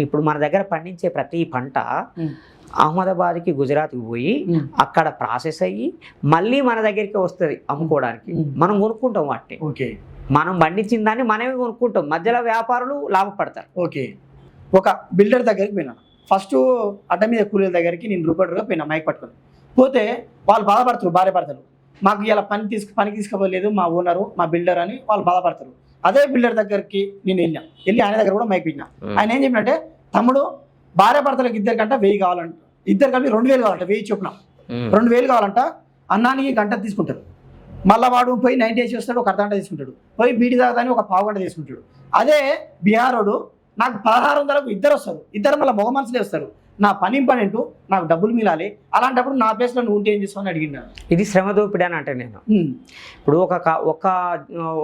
ఇప్పుడు మన దగ్గర పండించే ప్రతి పంట. అహ్మదాబాద్కి గుజరాత్కి పోయి. అక్కడ ప్రాసెస్ అయ్యి మళ్ళీ మన దగ్గరికి వస్తుంది అమ్ముకోవడానికి. మనం కొనుక్కుంటాం వాటిని. ఓకే. మనం పండించిన దాన్ని మనమే కొనుక్కుంటాం. మధ్యలో వ్యాపారులు లాభపడతారు. ఓకే. ఒక బిల్డర్ దగ్గరికి పోయినాను ఫస్ట్ అడ్డ మీద కూలీల దగ్గరికి నేను రూపడుగా పోయినా మైక్ పట్టుకొని. పోతే వాళ్ళు బాధపడతారు భార్య పడతారు మాకు ఇలా పని తీసుకు పని తీసుకోలేదు మా ఓనరు మా బిల్డర్ అని వాళ్ళు బాధపడతారు. అదే బిల్డర్ దగ్గరికి నేను వెళ్ళినా. వెళ్ళి ఆయన దగ్గర కూడా మైక్ ఆయన ఏం చెప్పినట్టే తమ్ముడు భార్య భర్తలకు ఇద్దరికంట వెయ్యి కావాలంట. ఇద్దరు కలిపి రెండు వేలు కావాలంట వెయ్యి చొప్పున. రెండు వేలు కావాలంట అన్నానికి గంట తీసుకుంటారు మళ్ళా వాడు పోయి నైన్టీ వేసి వస్తాడు ఒక అర్ధగంట తీసుకుంటాడు. పోయి బీడి తాగదాని ఒక పావు గంట తీసుకుంటాడు. అదే బీహారోడు నాకు పదహారు వందలకు ఇద్దరు వస్తారు. ఇద్దరు మళ్ళీ మగ మనుషులే వస్తారు. నా పని ఇంపార్టెంట్ నాకు డబ్బులు మిలాలి. అలాంటప్పుడు నా ప్లేస్లో నువ్వు ఉంటే ఏం చేస్తావు అని అడిగినాను ఇది శ్రమ దోపిడీ అని అంటే నేను. ఇప్పుడు ఒక ఒక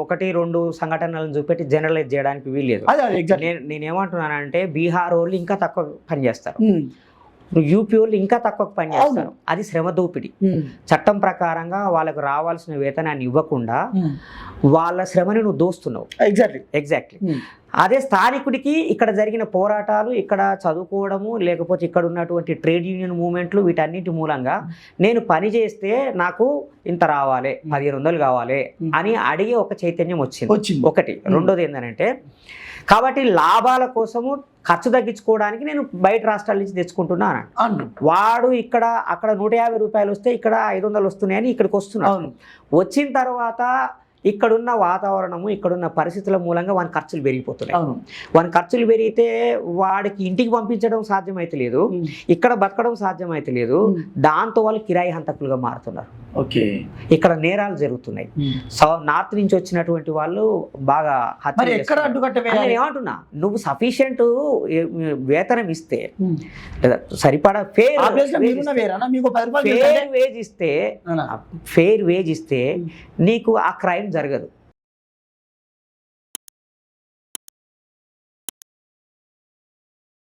ఒకటి రెండు సంఘటనలను చూపెట్టి జనరలైజ్ చేయడానికి వీల్లేదు. అదే ఎగ్జాక్ట్ నేను నేనేమంటున్నానంటే బీహార్ వాళ్ళు ఇంకా తక్కువ పని చేస్తారు. యూపీ వాళ్ళు ఇంకా తక్కువ పని చేస్తారు. అది శ్రమ దోపిడీ. చట్టం ప్రకారంగా వాళ్ళకు రావాల్సిన వేతనాన్ని ఇవ్వకుండా వాళ్ళ శ్రమని నువ్వు దోస్తున్నావు. ఎగ్జాక్ట్లీ ఎగ్జాక్ట్లీ అదే స్థానికుడికి ఇక్కడ జరిగిన పోరాటాలు ఇక్కడ చదువుకోవడము లేకపోతే ఇక్కడ ఉన్నటువంటి ట్రేడ్ యూనియన్ మూమెంట్లు వీటన్నిటి మూలంగా నేను పని చేస్తే నాకు ఇంత రావాలి పదిహేను వందలు కావాలి అని అడిగే ఒక చైతన్యం వచ్చింది. వచ్చింది. ఒకటి. రెండోది ఏంటంటే కాబట్టి లాభాల కోసము ఖర్చు తగ్గించుకోవడానికి నేను బయట రాష్ట్రాల నుంచి తెచ్చుకుంటున్నాను వాడు ఇక్కడ అక్కడ నూట యాభై రూపాయలు వస్తే ఇక్కడ ఐదు వందలు వస్తున్నాయని ఇక్కడికి వస్తున్నాడు. అవును. వచ్చిన తర్వాత ఇక్కడున్న వాతావరణము ఇక్కడున్న పరిస్థితుల మూలంగా వాని ఖర్చులు పెరిగిపోతున్నాయి. వాని ఖర్చులు పెరిగితే వాడికి ఇంటికి పంపించడం సాధ్యమైతే లేదు ఇక్కడ బతకడం సాధ్యమైతే లేదు. దాంతో వాళ్ళు కిరాయి హంతకులుగా మారుతున్నారు. ఓకే. ఇక్కడ నేరాలు జరుగుతున్నాయి. సో నార్త్ నుంచి వచ్చినటువంటి వాళ్ళు బాగా నేను ఏమంటున్నా? నువ్వు సఫిషియంట్ వేతనం ఇస్తే సరిపడా ఫేర్ ఫేర్ వేజ్ ఇస్తే? ఫెయిర్ వేజ్ ఇస్తే. నీకు ఆ క్రైమ్ జరగదు.